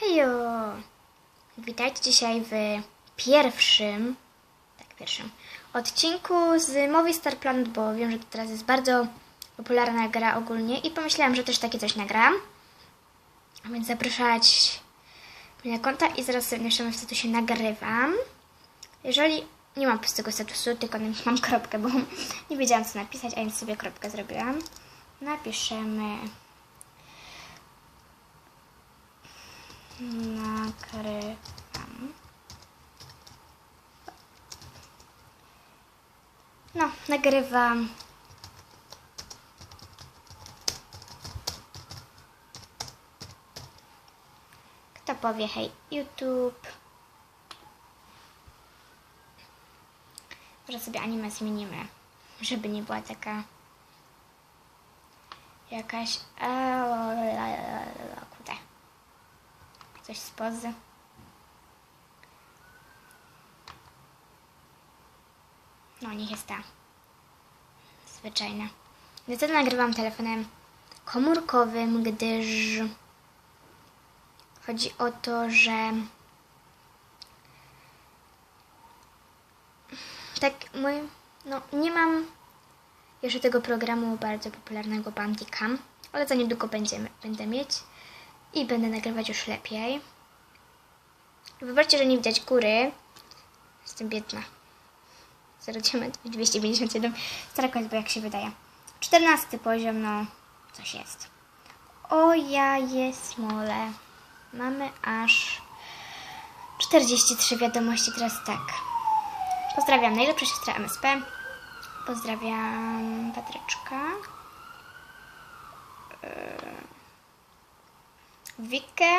Hejo! Witajcie dzisiaj w pierwszym, tak, pierwszym odcinku z Movistar Planet, bo wiem, że to teraz jest bardzo popularna gra ogólnie i pomyślałam, że też takie coś nagram. A więc zapraszać mnie na konta i zaraz napiszemy w statusie nagrywam. Jeżeli nie mam pustego statusu, tylko mam kropkę, bo nie wiedziałam co napisać, a więc sobie kropkę zrobiłam. Napiszemy nagrywam. No, nagrywam. Kto powie hej YouTube? Może sobie anime zmienimy, żeby nie była taka jakaś... Coś z pozy. No, niech jest ta. Zwyczajna. Niestety nagrywam telefonem komórkowym, gdyż chodzi o to, że tak mój, no nie mam jeszcze tego programu bardzo popularnego Bandicam, ale za niedługo będziemy, będę mieć i będę nagrywać już lepiej. Wybaczcie, że nie widać góry. Jestem biedna. 0,9 257 stara bo jak się wydaje. 14 poziom, no coś jest. O ja jest mole. Mamy aż 43 wiadomości, teraz tak. Pozdrawiam najlepsza siostra MSP. Pozdrawiam Patryczka. Wikę.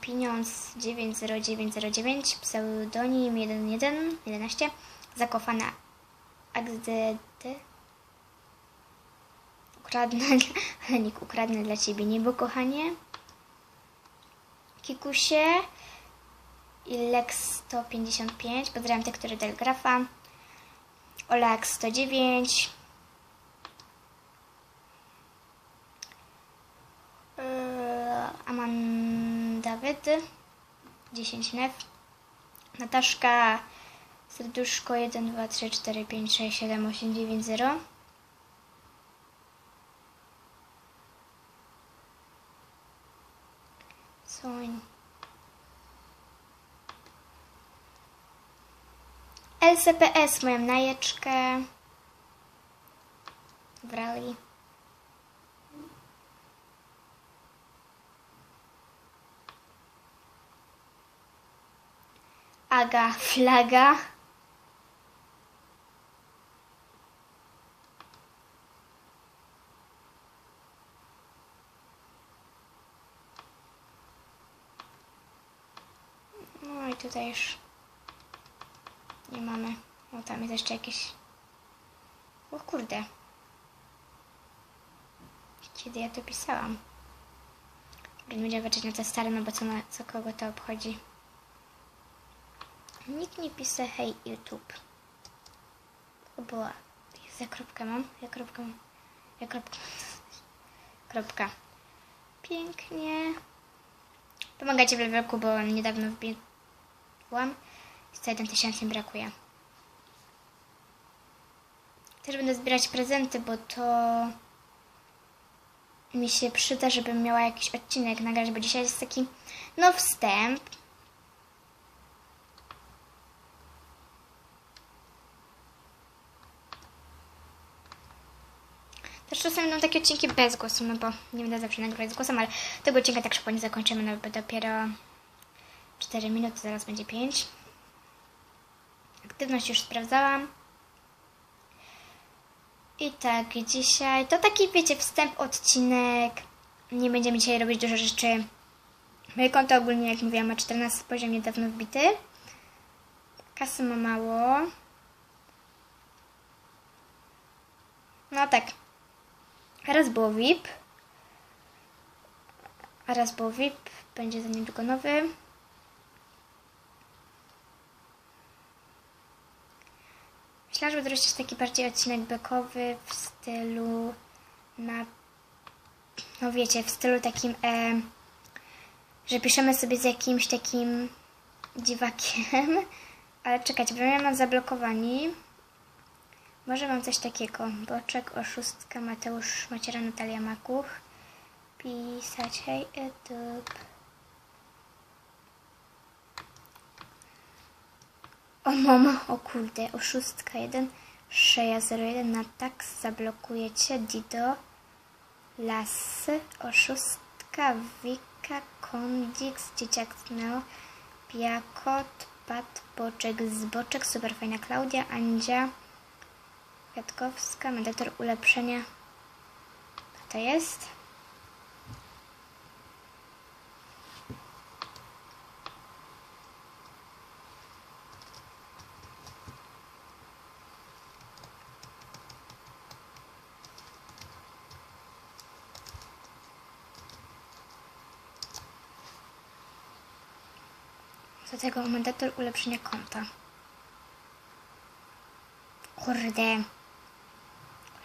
Pieniądz 90909, pseudonim 1111, zakofana AXDD. Ukradnę, ale nikt ukradnę dla ciebie niebo, kochanie. Kikusie i Lex 155, pozdrawiam te, które telegrafa. Olak 109. Dawid 10 nef. Nataszka serduszko 1, 2, 3, 4, 5, 6, 7, 8, 9, 0. Soń. LCPS, moją najeczkę. W rally. Aga, flaga. No i tutaj już nie mamy. O, tam jest jeszcze jakieś... O kurde. Kiedy ja to pisałam? Będziemy patrzeć na te stare, no bo co, na, co kogo to obchodzi. Nikt nie pisze hej YouTube. To była... Ja kropkę mam? Ja kropkę mam? Ja kropkę Kropka. Pięknie. Pomagajcie w levelku, bo niedawno wbiegłam. 101 tysięcy brakuje. Też będę zbierać prezenty, bo to mi się przyda, żebym miała jakiś odcinek nagrać, bo dzisiaj jest taki no wstęp. Czasem będą takie odcinki bez głosu, no bo nie będę zawsze nagrywać z głosem, ale tego odcinka tak szybko nie zakończymy, no bo dopiero 4 minuty, zaraz będzie 5. Aktywność już sprawdzałam. I tak, dzisiaj to taki, wiecie, wstęp, odcinek. Nie będziemy dzisiaj robić dużo rzeczy. Moje konto ogólnie, jak mówiłam, ma 14 poziom niedawno wbity. Kasy ma mało. No tak. Raz było VIP. A raz było VIP. Będzie za niedługo nowy. Myślałam, żeby zrobić taki bardziej odcinek bekowy w stylu na... No wiecie, w stylu takim... E, że piszemy sobie z jakimś takim dziwakiem. Ale czekajcie, bo ja mam zablokowani. Może mam coś takiego. Boczek, oszustka, Mateusz, Maciera, Natalia Makuch. Pisać, hej, YouTube. O mama, o kurde, oszustka 1, Szeja 01, na tak zablokujecie, Dido, Lasy, oszustka, Wika, Kondix, Dzieciak Neo, Piakot, Pat, Boczek, Zboczek, super fajna Klaudia, Andzia, Kwiatkowska, medytator ulepszenia. To jest? Do tego medytator ulepszenia konta. Kurde.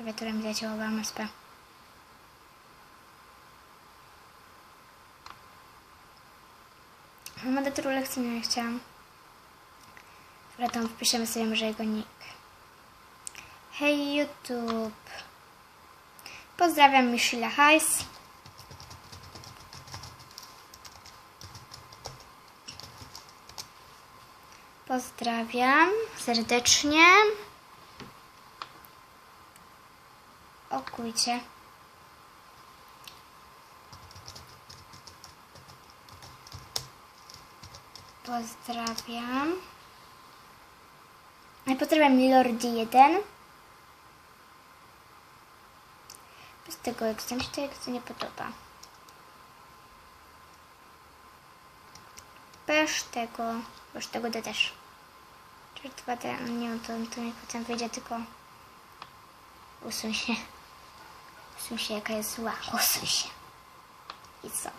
Klawiatura mi zacięła MSP. Medytator lekcji nie chciałam. Dobra, wpiszemy sobie może jego nick. Hej YouTube. Pozdrawiam Michelle Heiss. Pozdrawiam serdecznie. Okujcie. Pozdrawiam. Ja pozdrawiam Lordi 1. Bez tego jak mi się to to nie podoba. Bez tego, bez tego D też. Czy dwa D, nie to, to mi potem wyjdzie, tylko usuń się. Się, jaka jest zła. Usuń się. I co?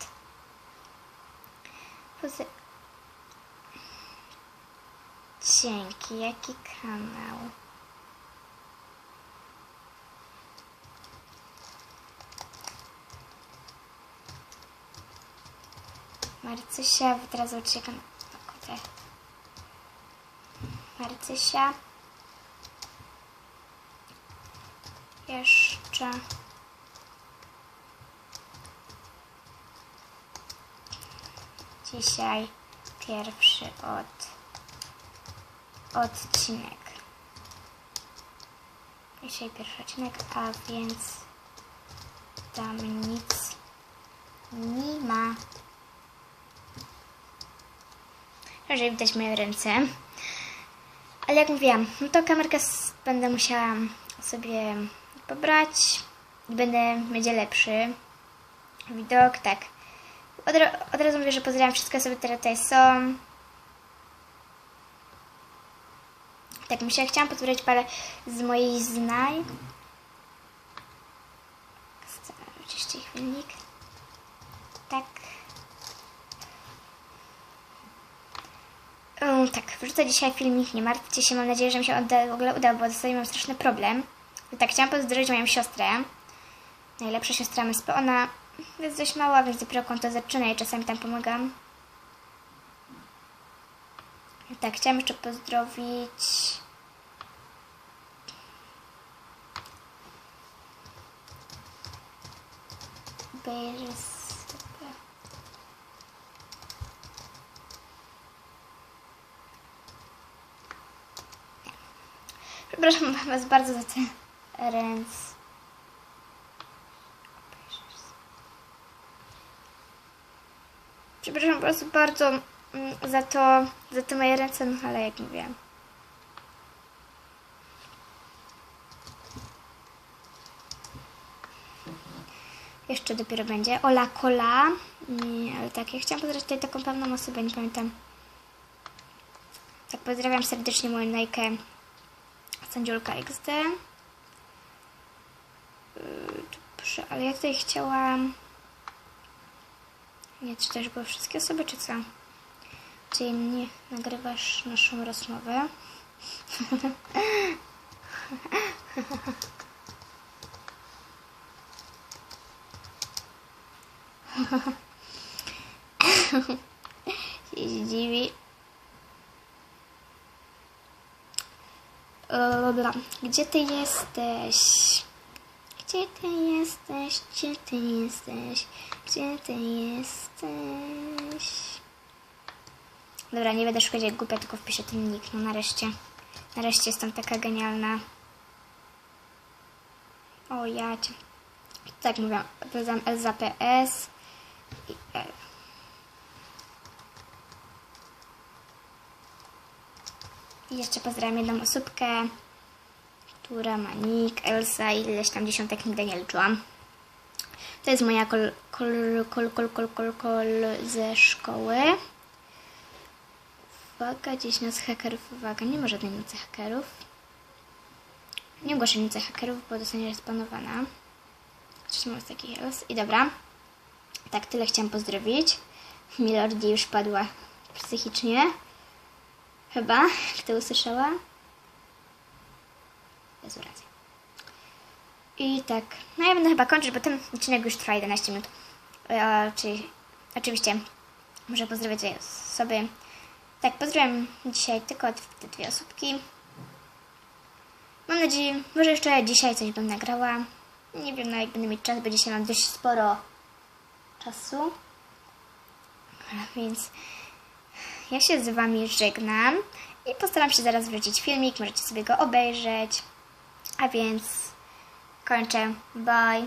Pozy... Dzięki, jaki kanał? Marcysia, teraz uciekam. O kurde. Marcysia. Jeszcze. Dzisiaj pierwszy od odcinek. Dzisiaj pierwszy odcinek, a więc tam nic nie ma. Jeżeli widać moje ręce. Ale jak mówiłam, no to kamerkę będę musiała sobie pobrać i będę, będzie lepszy widok, tak. Od, od razu mówię, że pozdrawiam wszystkie osoby, które tutaj są. Tak, musiałam, chciałam potwierdzić parę z mojej znaj. Oczywiście chwilnik. Tak. Um, tak, wrzucę dzisiaj filmik, nie martwcie się, mam nadzieję, że mi się odda, w ogóle uda, bo ostatnio mam straszny problem. Tak, chciałam pozdrowić moją siostrę. Najlepsza siostra MSP, ona jest dość mała, więc dopiero konto zaczyna i czasami tam pomagam. Tak, chciałam jeszcze pozdrowić... Sobie... Przepraszam Was bardzo za te ręce. Przepraszam Was bardzo mm, za to, za te moje ręce, no ale jak mówiłam. Jeszcze dopiero będzie. Ola Kola. Nie, ale tak, ja chciałam pozdrowić tutaj taką pewną osobę, nie pamiętam. Tak, pozdrawiam serdecznie moją najkę Sędziulka XD. Yy, Dobrze, ale ja tutaj chciałam... Nie, czy już były wszystkie osoby, czy co? Czy nie nagrywasz naszą rozmowę? się zdziwi. O, Dobra, gdzie ty jesteś? Gdzie ty jesteś? Gdzie ty jesteś? Gdzie ty jesteś? Dobra, nie będę szukać jak głupia, tylko wpiszę ten nick. No nareszcie. Nareszcie jestem taka genialna. O ja cię. Tak mówię, dodam Elza PS i L. I jeszcze pozdrawiam jedną osóbkę, która ma nick Elsa i ileś tam dziesiątek nigdy nie liczyłam. To jest moja kol, kol, kol, kol, kol, kol, kol ze szkoły. Uwaga, gdzieś nas hakerów, uwaga, nie ma żadnej nocy hakerów. Nie ogłoszę nocy hakerów, bo dostanie spanowana. Coś mam z takich else. I dobra. Tak, tyle chciałam pozdrowić. Milordi już padła psychicznie. Chyba, jak to usłyszała. Bez racji. I tak, no ja będę chyba kończyć, bo ten odcinek już trwa 11 minut. E, czyli, oczywiście, muszę pozdrowić osoby. Tak, pozdrawiam dzisiaj tylko te dwie osóbki. Mam nadzieję, może jeszcze dzisiaj coś bym nagrała. Nie wiem, no jak będę mieć czas, bo dzisiaj mam dość sporo czasu. Więc ja się z Wami żegnam i postaram się zaraz wrócić filmik, możecie sobie go obejrzeć. A więc kończę. Bye.